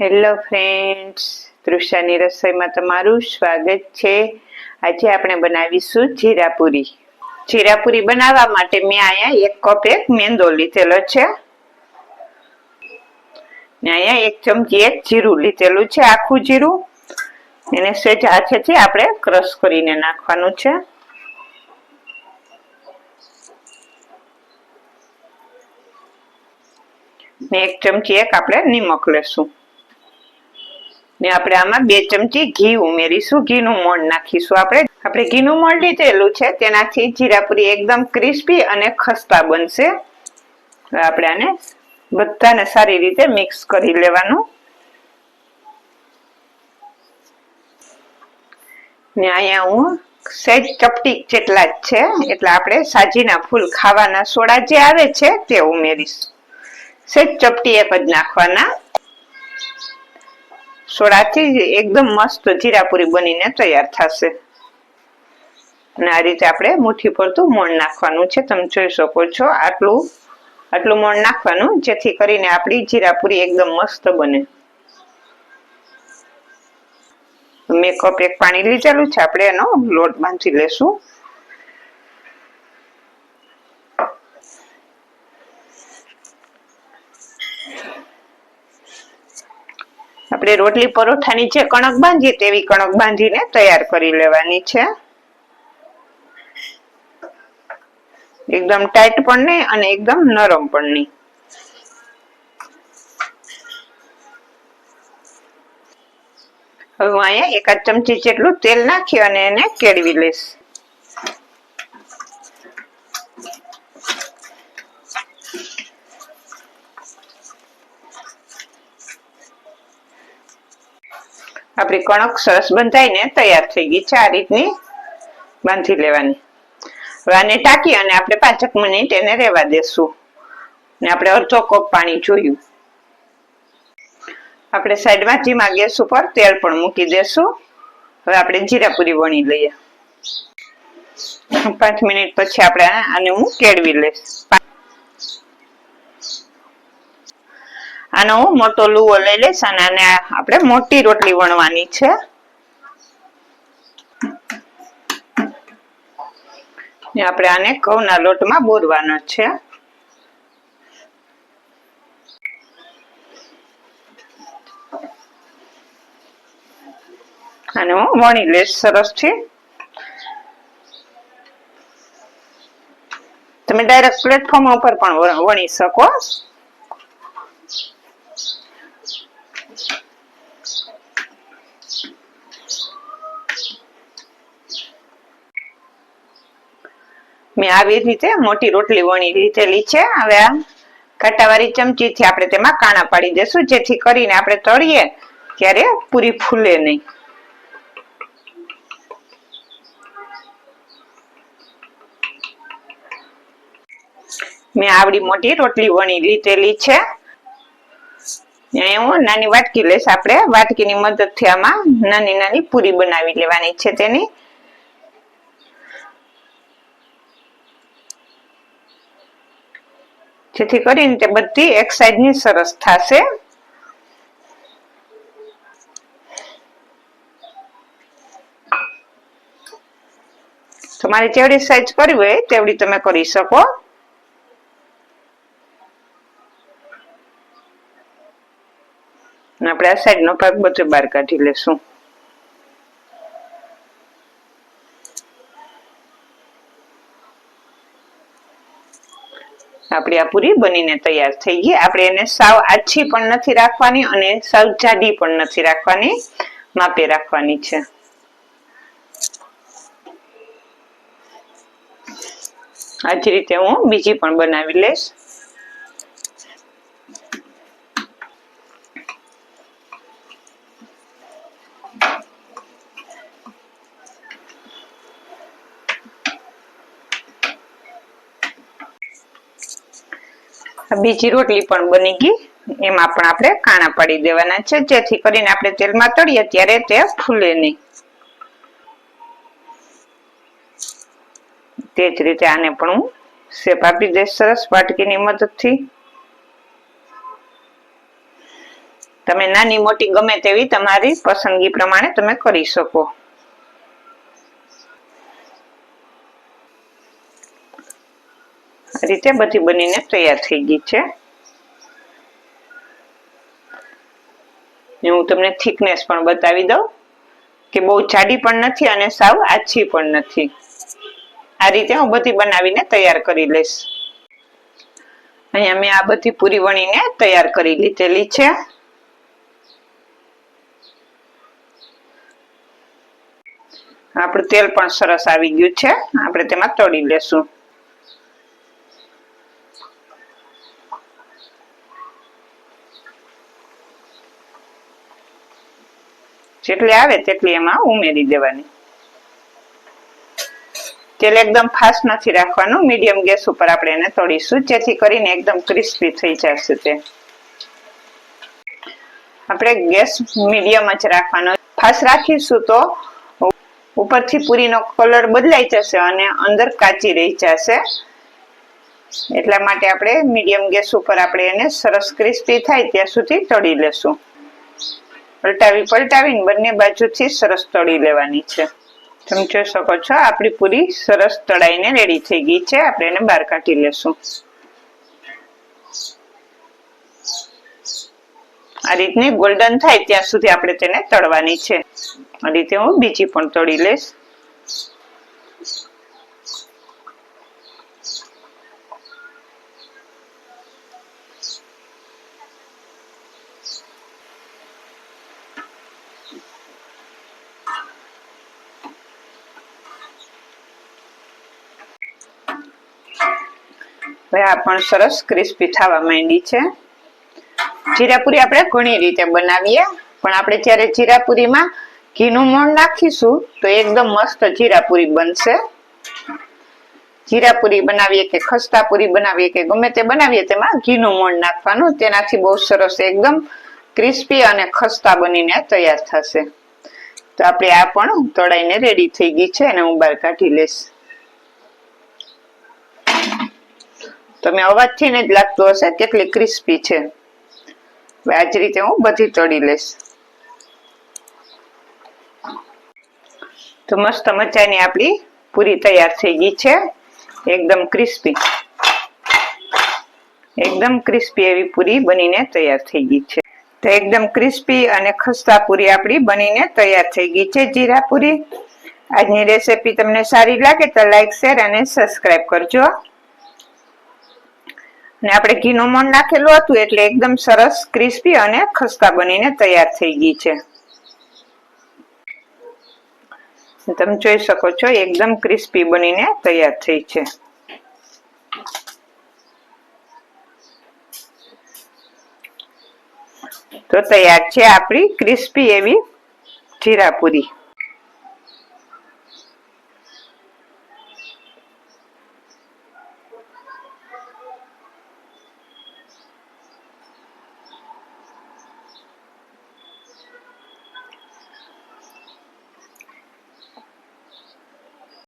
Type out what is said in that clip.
Hello friends તૃષાની રસોઈમાં તમારું સ્વાગત છે. આજે આપણે બનાવીશું જીરાપુરી. જીરાપુરી બનાવવા માટે મેં અહીંયા એક કપ એક મેંદો લીધેલો છે. ને અહીંયા એક ચમચી એક જીરું લીધેલું છે, આખું જીરું. એને સેજ હાથેથી આપણે ક્રશ કરીને નાખવાનું છે. ને એક ચમચી એક આપણે નિમક લેશું. ને આપણે આમાં બે ચમચી ઘી ઉમેરીશું. ઘીનું મોણ નાખીશું આપણે. આપણે ઘીનું મોણ લીધેલું છે. તેનાથી જીરાપુરી એકદમ ક્રિસ્પી અને ખસ્તા બનશે. આપણે આને બધાને સારી રીતે મિક્સ કરી લેવાનું. ને અહીંયા હું સહેજ ચપટી જેટલા જ છે. એટલે આપણે સાજીના ફૂલ ખાવાના સોડા જે આવે છે તે ઉમેરીશ. સહેજ ચપટી એક જ નાખવાના. સોડાથી એકદમ મસ્ત જીરાપુરી બનીને તૈયાર થશે. અને આ રીતે આપણે મુઠ્ઠી પરતું મોણ નાખવાનું છે. તમે જોઈ શકો છો આટલું આટલું મોણ નાખવાનું, જેથી કરીને આપણી જીરાપુરી એકદમ મસ્ત બને. મેં કપ એક પાણી લીધેલું છે. આપણે એનો લોટ બાંધી લેશું. આપણે રોટલી પરોઠાની જે કણક બાંધીએ તેવી કણક બાંધીને તૈયાર કરી લેવાની છે. એકદમ ટાઈટ પણ નહીં અને એકદમ નરમ પણ નહીં. હવે હું અહીંયા એકાદ ચમચી જેટલું તેલ નાખી અને એને કેળવી લઈશ. આપણી કણક સરસ બંધાઈને તૈયાર થઈ ગઈ છે આ રીતની બાંધી લેવાની. આને ટાંકી અને આપણે પાંચક મિનિટ એને રહેવા દેશું. ને આપણે અડધો કપ પાણી જોયું. આપણે સાઈડમાં ધીમા ગેસ ઉપર તેલ પણ મૂકી દેશું. હવે આપણે જીરાપુરી વણી લઈએ. પાંચ મિનિટ પછી આપણે આને હું કેળવી લઈશ. આનો મોટો લુવો લઈ લઈશ અને આને આપણે મોટી રોટલી વણવાની છે. આપણે આને ઘઉંના લોટમાં બોરવાનો છે. અને હું વણી લઈશ સરસથી તમે ડાયરેક્ટ પ્લેટફોર્મ ઉપર પણ વણી શકો. મેં આવી રીતે મોટી રોટલી વણી લીધેલી છે. હવે આ કાંટાવાળી ચમચીથી આપણે તેમાં કાણા પાડી દેશું, જેથી કરીને આપણે તળીએ ત્યારે પૂરી ફૂલે નહીં. મેં આવડી મોટી રોટલી વણી લીધેલી છે. હું નાની વાટકી લઈશ. આપણે વાટકીની મદદથી આમાં નાની નાની પૂરી બનાવી લેવાની છે તેની. જેથી કરીને તે બધી એક સાઈડની સરસ થશે. તમારે જેવડી સાઈઝ કરવી હોય, તેવડી તમે કરી શકો. આપણે આ સાઈડ નો ભાગ બધો બહાર કાઢી લેશું. આપણી આ પૂરી બનીને તૈયાર થઈ ગઈ. આપણે એને સાવ આછી પણ નથી રાખવાની અને સાવ જાડી પણ નથી રાખવાની. માપે રાખવાની છે. આ જ રીતે હું બીજી પણ બનાવી લઈશ. બીજી રોટલી પણ બની ગઈ. એમાં પણ આપણે કાણા પાડી દેવાના છે. જેથી કરીને આપણે તેલમાં તળીએ ત્યારે તે ફૂલે નહીં. તે જ રીતે આને પણ હું શેપ આપી દઈશ. સરસ વાટકીની મદદથી. તમે નાની મોટી ગમે તેવી તમારી પસંદગી પ્રમાણે તમે કરી શકો. રીતે બધી બનીને તૈયાર થઈ ગઈ છે. હું તમને થિકનેસ પણ બતાવી દઉં કે બહુ જાડી પણ નથી અને સાવ આછી પણ નથી. આ રીતે હું બધી બનાવીને તૈયાર કરી લઈશ. અહીંયા મેં આ બધી પૂરી વણીને તૈયાર કરી લીધેલી છે. આપણું તેલ પણ સરસ આવી ગયું છે. આપણે તેમાં તળી લેશું. જેટલી આવે તેટલી એમાં ઉમેરી દેવાની. તેલ એકદમ ફાસ્ટ નથી રાખવાનું. મીડિયમ ગેસ ઉપર આપણે એને તળીશું. જેથી કરીને એકદમ ક્રિસ્પી થઈ જશે તે. આપણે ગેસ મીડિયમ જ રાખવાનો. ફાસ્ટ રાખીશું તો ઉપરથી પૂરીનો કલર બદલાઈ જશે અને અંદર કાચી રહી જશે. એટલા માટે આપણે મીડિયમ ગેસ ઉપર આપણે એને સરસ ક્રિસ્પી થાય ત્યાં સુધી તળી લેશું. પલટાવી પલટાવીને બંને બાજુથી સરસ તળી લેવાની છે. તમે જોઈ શકો છો, આપણી પૂરી સરસ તળાઈને રેડી થઈ ગઈ છે. આપણે એને બહાર કાઢી લેશું. આ રીતની ગોલ્ડન થાય ત્યાં સુધી આપણે તેને તળવાની છે. આ રીતે હું બીજી પણ તળી લઈશ. હવે આ પણ સરસ ક્રિસ્પી થવા માંડી છે. જીરાપુરી આપણે ઘણી રીતે બનાવીએ, પણ આપણે જ્યારે જીરાપુરીમાં ઘીનું મોણ નાખીશું, તો એકદમ મસ્ત જીરાપુરી બનશે. જીરાપુરી બનાવીએ કે ખસ્તાપુરી બનાવીએ કે ગમે તે બનાવીએ, તેમાં ઘીનું મોણ નાખવાનું, તેનાથી બહુ સરસ એકદમ ક્રિસ્પી અને ખસ્તા બનીને તૈયાર થશે. તો આપણે આ પણ તળાઈને રેડી થઈ ગઈ છે અને હું બહાર કાઢી લઈશ. તમે અવાજથી જ લાગતું હશે, કેટલી ક્રિસ્પી છે. હવે રીતે હું બધી તળી લઈશ. તો મસ્ત મજાની આપણી પૂરી તૈયાર થઈ ગઈ છે. એકદમ ક્રિસ્પી એકદમ ક્રિસ્પી એવી પૂરી બનીને તૈયાર થઈ ગઈ છે. તો એકદમ ક્રિસ્પી અને ખસ્તા પૂરી આપણી બનીને તૈયાર થઈ ગઈ છે જીરા પૂરી. આજની રેસીપી તમને સારી લાગે તો લાઈક શેર અને સબસ્ક્રાઈબ કરજો. ને આપણે ઘીનું મણ નાખેલું હતું એટલે એકદમ સરસ ક્રિસ્પી અને ખસ્તા બનીને તૈયાર થઈ ગઈ છે. તમે જોઈ શકો છો, એકદમ ક્રિસ્પી બનીને તૈયાર થઈ છે. તો તૈયાર છે આપણી ક્રિસ્પી એવી જીરાપુરી.